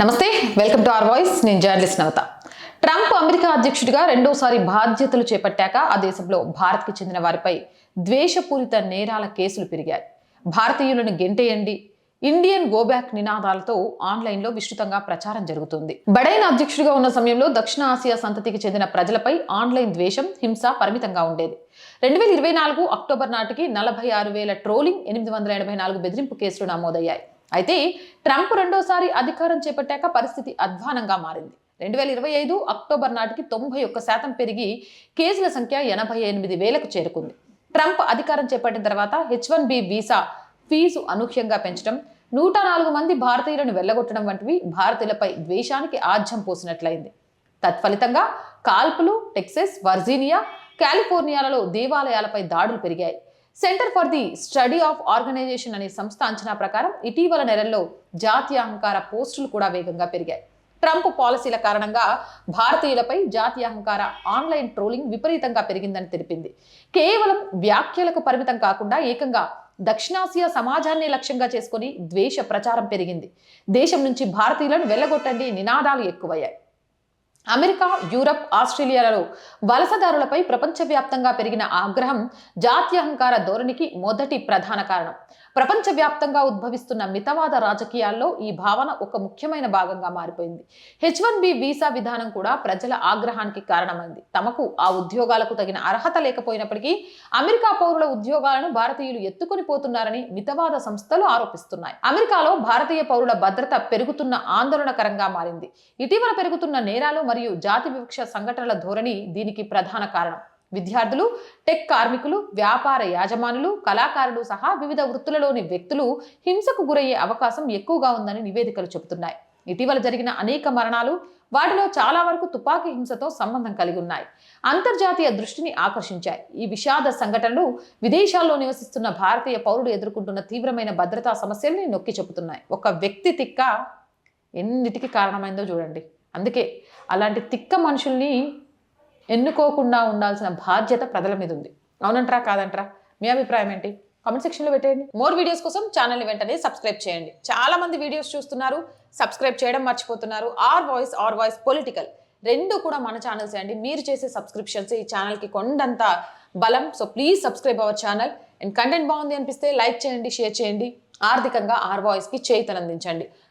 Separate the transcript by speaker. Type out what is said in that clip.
Speaker 1: నమస్తే welcome to R voice. నేను journalist నవత. Trump America అధ్యక్షుడిగా రెండోసారి బాధ్యతలు చేపట్టాక ఆ దేశంలో భారత్కి చెందిన వారిపై ద్వేషపూరిత నేరాల కేసులు పెరిగాయి. భారతీయులను గెంటేయండి ఇండియన్ గోబ్యాక్ నినాదాలతో ఆన్లైన్లో విస్తృతంగా ప్రచారం జరుగుతుంది. బడైన అధ్యక్షుడిగా ఉన్న సమయంలో దక్షిణ ఆసియా సంతతికి చెందిన ప్రజలపై ఆన్లైన్ ద్వేషం హింస పరిమితంగా ఉండేది. రెండు వేల ఇరవై నాలుగు అక్టోబర్ నాటికి నలభై ఆరు వేల ట్రోలింగ్ ఎనిమిది వందల ఎనభై నాలుగు బెదిరింపు కేసులు నమోదయ్యాయి. అయితే ట్రంప్ రెండోసారి అధికారం చేపట్టాక పరిస్థితి అధ్వానంగా మారింది. రెండు వేల ఇరవై ఐదు అక్టోబర్ నాటికి తొంభై ఒక్క శాతం పెరిగి కేసుల సంఖ్య ఎనభై ఎనిమిది వేలకు చేరుకుంది. ట్రంప్ అధికారం చేపట్టిన తర్వాత H one B visa fee అనూహ్యంగా పెంచడం నూట నాలుగు మంది భారతీయులను వెళ్ళగొట్టడం వంటివి భారతీయులపై ద్వేషానికి ఆజ్యం పోసినట్లయింది. తత్ఫలితంగా కాల్పులు టెక్సస్ వర్జీనియా కాలిఫోర్నియాలలో దేవాలయాలపై దాడులు పెరిగాయి. Centre for the study of organisation అనే సంస్థ అంచనా ప్రకారం ఇటీవల నెలల్లో జాతీయ అహంకార పోస్టులు కూడా వేగంగా పెరిగాయి. ట్రంప్ పాలసీల కారణంగా భారతీయులపై జాతీయ అహంకార ఆన్లైన్ ట్రోలింగ్ విపరీతంగా పెరిగిందని తెలిపింది. కేవలం వ్యాఖ్యలకు పరిమితం కాకుండా ఏకంగా దక్షిణాసియా సమాజాన్ని లక్ష్యంగా చేసుకుని ద్వేష ప్రచారం పెరిగింది. దేశం నుంచి భారతీయులను వెళ్ళగొట్టండి నినాదాలు ఎక్కువయ్యాయి. అమెరికా యూరప్ ఆస్ట్రేలియాలలో వలసదారులపై ప్రపంచవ్యాప్తంగా పెరిగిన ఆగ్రహం జాత్యహంకార ధోరణికి మొదటి ప్రధాన కారణం. ప్రపంచవ్యాప్తంగా ఉద్భవిస్తున్న మితవాద రాజకీయాల్లో ఈ భావన ఒక ముఖ్యమైన భాగంగా మారిపోయింది. హెచ్ వన్ బి వీసా విధానం కూడా ప్రజల ఆగ్రహానికి కారణమైంది. తమకు ఆ ఉద్యోగాలకు తగిన అర్హత లేకపోయినప్పటికీ అమెరికా పౌరుల ఉద్యోగాలను భారతీయులు ఎత్తుకొని పోతున్నారని మితవాద సంస్థలు ఆరోపిస్తున్నాయి. అమెరికాలో భారతీయ పౌరుల భద్రత పెరుగుతున్న ఆందోళనకరంగా మారింది. ఇటీవల పెరుగుతున్న నేరాలు మరియు జాతి వివక్ష సంఘటనల ధోరణి దీనికి ప్రధాన కారణం. విద్యార్థులు టెక్ కార్మికులు వ్యాపార యాజమానులు కళాకారులు సహా వివిధ వృత్తులలోని వ్యక్తులు హింసకు గురయ్యే అవకాశం ఎక్కువగా ఉందని నివేదికలు చెబుతున్నాయి. ఇటీవల జరిగిన అనేక మరణాలు వాటిలో చాలా వరకు తుపాకీ హింసతో సంబంధం కలిగి ఉన్నాయి. అంతర్జాతీయ దృష్టిని ఆకర్షించాయి. ఈ విషాద సంఘటనలు విదేశాల్లో నివసిస్తున్న భారతీయ పౌరులు ఎదుర్కొంటున్న తీవ్రమైన భద్రతా సమస్యల్ని నొక్కి చెబుతున్నాయి. ఒక వ్యక్తి తిక్క ఎన్నిటికి కారణమైందో చూడండి. అందుకే అలాంటి తిక్క మనుషుల్ని ఎన్నుకోకుండా ఉండాల్సిన బాధ్యత ప్రజల మీద ఉంది. అవునంటారా కాదంటారా? మీ అభిప్రాయం ఏంటి? కామెంట్ సెక్షన్లో పెట్టేయండి. మోర్ వీడియోస్ కోసం ఛానల్ని వెంటనే సబ్స్క్రైబ్ చేయండి. చాలా మంది వీడియోస్ చూస్తున్నారు సబ్స్క్రైబ్ చేయడం మర్చిపోతున్నారు. R voice R voice political రెండు కూడా మన ఛానల్స్ అండి. మీరు చేసే సబ్స్క్రిప్షన్స్ ఈ ఛానల్కి కొండంత బలం. So please subscribe our channel and content బాగుంది అనిపిస్తే లైక్ చేయండి షేర్ చేయండి. ఆర్థికంగా ఆర్ వాయిస్కి చేయితనందించండి.